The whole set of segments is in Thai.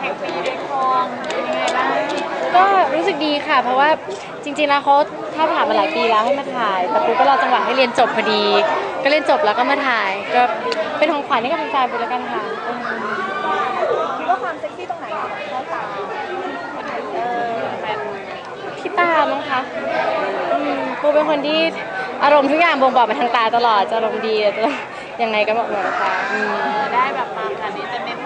แห่งปีในคลองเป็นยังไงบ้างก็รู้สึกดีค่ะ เพราะว่าจริงๆแล้วเขาท้าบถามมาหลายปีแล้วให้มาถ่าย แต่ปูก็รอจังหวะให้เรียนจบพอดี ก็เรียนจบแล้วก็มาถ่าย ก็เป็นของขวัญให้กับแฟนๆไปแล้วกันค่ะคิดว่าความเซ็กซี่ตรงไหนเข้าตาเออแฟนที่ตามั้งคะอืมปูเป็นคนที่อารมณ์ทุกอย่างบ่งบอกมาทางตาตลอดจะอารมณ์ดีจะยังไงก็บอกหมดค่ะอืม ได้แบบมาขนาดนี้จะเน้น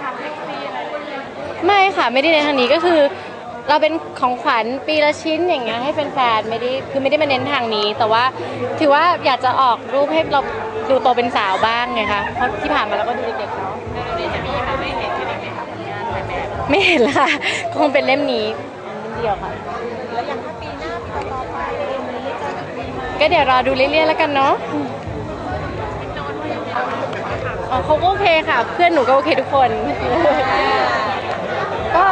ไม่ค่ะไม่ได้ในทางนี้ก็คือ เราเป็นของขวัญปีละชิ้นอย่างเงี้ยให้แฟนๆไม่ได้คือไม่ได้มาเน้นทางนี้ แต่ว่าถือว่าอยากจะออกรูปให้เราดูโตเป็นสาวบ้างไงคะเพราะที่ผ่านมาเราก็ดูเด็กๆเนาะเร็วๆนี้จะมีแบบได้เห็นกันอีกไหมคะผลงานถ่ายแบบไม่เห็นละค่ะคงเป็นเล่มนี้เล่มเดียวค่ะแล้วอย่างถ้าปีหน้าปีต่อไปอะไรอย่างนี้จะมีไหมก็เดี๋ยวรอดูเรื่อยๆแล้วกันเนาะอ๋อเขาก็โอเคค่ะ เพื่อนหนูก็โอเคทุกคน ก็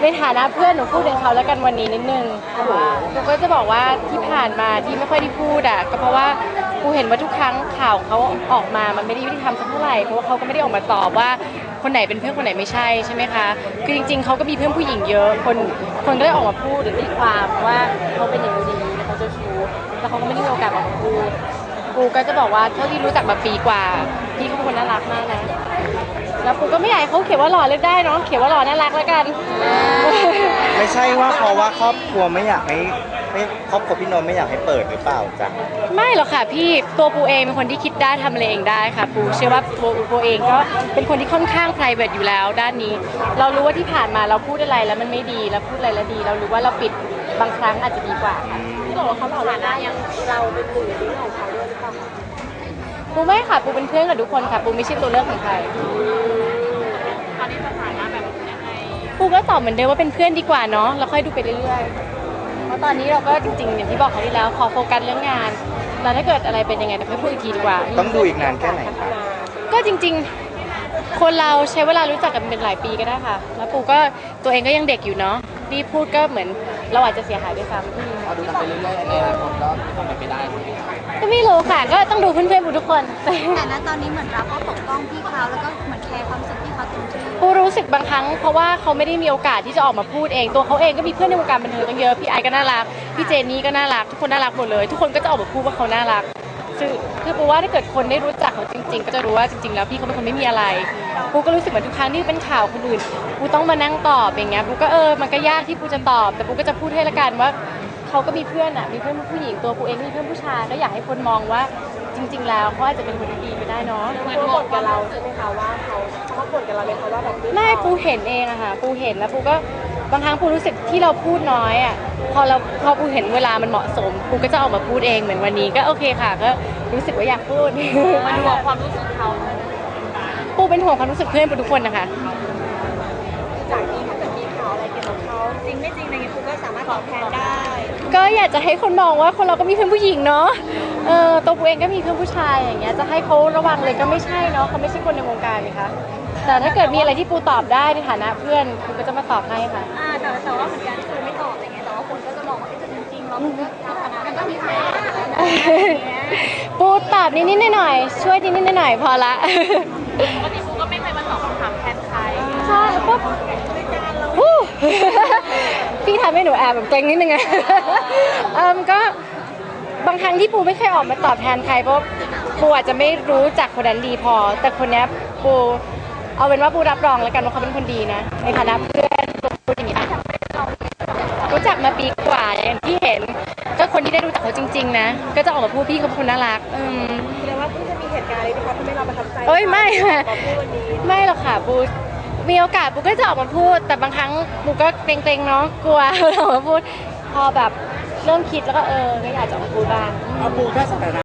ในฐานะเพื่อนหนูพูดถึงเขาแล้วกันวันนี้นิดนึงเพราะว่าหนูก็จะบอกว่าที่ผ่านมาที่ไม่ค่อยได้พูดอะก็เพราะว่ากูเห็นว่าทุกครั้งข่าวเขาออกมามันไม่ได้ยุติธรรมสักเท่าไหร่เพราะว่าเขาก็ไม่ได้ออกมาตอบว่าคนไหนเป็นเพื่อนคนไหนไม่ใช่ใช่ไหมคะคือจริง ๆเขาก็มีเพื่อนผู้หญิงเยอะ คนคนก็ได้ออกมาพูดหรือตีความว่าเขาเป็นอย่างนี้แล้วเขาเจ้าชู้แล้วเขาก็ไม่ได้มีโอกาสออกมาพูดกูก็จะบอกว่าเท่าที่รู้จักมาปีกว่าพี่เขาเป็นคนน่ารักมากนะ แล้วปูก็ไม่อยากให้เขาเขียนว่าหล่อเลือกได้เนาะเขียนว่าหล่อน่ารักแล้วกัน ไม่ใช่ว่าเพราะว่าครอบครัวไม่อยากให้ไม่ครอบครัวพี่นนท์ไม่อยากให้เปิดหรือเปล่าจ๊ะไม่หรอกค่ะพี่ตัวปูเองเป็นคนที่คิดได้ทำอะไรเองได้ค่ะปูเชื่อว่าตัวปูเองก็เป็นคนที่ค่อนข้าง p r i v a t อยู่แล้ว ด้านนี้ เรารู้ว่าที่ผ่านมาเราพูดอะไรแล้วมันไม่ดีแล้วพูดอะไรแล้วดี เรารู้ว่าเราปิดบางครั้งอาจจะดีกว่าค่ะที่บอกว่าเขาหล่อหน้ายังเราเป็นหนึ่งในที่ของเขาด้วยหรือเปล่าคะ ปูไม่ค่ะปูเป็นเพื่อนกับทุกคนค่ะปูไม่ใช่ตัวเลือกของใครตอนนี้สถานะแบบยังไงปูก็ตอบเหมือนเดิมว่าเป็นเพื่อนดีกว่าเนาะแล้วค่อยดูไปเรื่อยๆเพราะตอนนี้เราก็จริงๆอย่างที่บอกเขาวที่แล้วขอโฟกัสเรื่องงานแล้วถ้าเกิดอะไรเป็นยังไงเดี๋ยวค่อยพูดอีกทีดีกว่า ต้องดูอีกนานแค่ไหนคะก็จริงๆ คนเราใช้เวลารู้จักกันเป็นหลายปีก็ได้ค่ะ แล้วปูก็ตัวเองก็ยังเด็กอยู่เนาะ รีบพูดก็เหมือนเราอาจจะเสียหายด้วยซ้ำอืมดูกันไปเรื่อยๆในอนาคตก็ทำไปได้ก็ไม่รู้ค่ะก็ต้องดูเพื่อนๆปูทุกคนแต่ณตอนนี้เหมือนเราก็ปกป้องพี่เขาแล้วก็เหมือนแคร์ความรู้สึกพี่เขาเต็มที่ปูรู้สึกบางครั้งเพราะว่าเขาไม่ได้มีโอกาสที่จะออกมาพูดเองตัวเขาเองก็มีเพื่อนในวงการบันเทิงตั้งเยอะพี่ไอก็น่ารักพี่เจนนี่ก็น่ารักทุกคนน่ารักหมดเลย ทุกคนก็จะออกมาพูดว่าเขาน่ารัก คือคือปูว่าถ้าเกิดคนได้รู้จักเขาจริง ๆ ก็จะรู้ว่าจริง ๆ แล้วพี่เขาเป็นคนไม่มีอะไรปูก็รู้สึกเหมือนทุกครั้งที่เป็นข่าวคนอื่นปูต้องมานั่งตอบอย่างเงี้ยปูก็เออมันก็ยากที่ปูจะตอบ แต่ปูก็จะพูดให้ละกันว่าเขาก็มีเพื่อนอะมีเพื่อนผู้หญิงตัวปูเองก็มีเพื่อนผู้ชายก็อยากให้คนมองว่าจริง ๆ แล้วเขาอาจจะเป็นคนที่ดีไปได้เนาะเหมือนบ่นกับเราใช่ไหมคะว่าเขาเขาบ่นกับเราเลยเขาว่าแบบไม่ปูเห็นเองอะค่ะปูเห็นแล้วปูก็บางครั้งปูรู้สึกที่เราพูดน้อยอะ พอเราพอปูเห็นเวลามันเหมาะสมปูก็จะออกมาพูดเองเหมือนวันนี้ก็โอเคค่ะ ก็รู้สึกว่าอยากพูดมันห่วงความรู้สึกเขาปูเป็นห่วงความรู้สึกเพื่อนปูทุกคนนะคะจากนี้ถ้าเกิดมีข่าวอะไรเกี่ยวกับเขาจริงไม่จริงอะไรเงี้ยคุณก็สามารถตอบแทนได้ ก็อยากจะให้คนมองว่าคนเราก็มีเพื่อนผู้หญิงเนาะเออตัวปูเองก็มีเพื่อนผู้ชายอย่างเงี้ยจะให้เขาระวังเลยก็ไม่ใช่เนาะเขาไม่ใช่คนในวงการนะคะแต่ถ้าเกิดมีอะไรที่ปูตอบได้ในฐานะเพื่อนปูก็จะมาตอบให้ค่ะอ่าแต่แต่ว่าเหมือนกันคือไม่ตอบอะไรเงี้ยแต่ว่า คนก็จะมองว่าเอ๊ะจริงๆแล้วมันก็ในฐานะมันก็มีแฟนอะไรอย่างเงี้ยปูตอบนิดๆหน่อยๆช่วยนิดๆหน่อยๆพอละปกติกูก็ไม่เคยมาตอบคำถามแทนใครใช่ปุ๊บฮู้พี่ทำให้หนูแอบแบบเกรงนิดนึงอะเอิมก็บางครั้งที่ปูไม่เคยออกมาตอบแทนใครเพราะปูอาจจะไม่รู้จักคนนั้นดีพอ แต่คนเนี้ยปูเอาเป็นว่าปูรับรองแล้วกันว่าเขาเป็นคนดีนะ ในฐานะเพื่อนปูพูดอย่างนี้รู้จัก มาปีกว่าอย่างที่เห็น ก็คนที่ได้รู้จักเขาจริง ๆ นะ ก็จะออกมาพูดพี่เขาเป็นคนน่ารักอืมแสดงว่าเพิ่งจะมีเหตุการณ์อะไรที่เขาทำให้เราประทับใจเอ้ยไม่ค่ะมาพูดวันนี้ไม่หรอกค่ะปูมีโอกาสปูก็จะออกมาพูด แต่บางครั้งปูก็เกรงๆเนาะกลัว ออกมาพูด พอแบบเริ่มคิดแล้วก็เออก็อยากจะออกมาพูดบ้าง เอาปูแค่สถานะ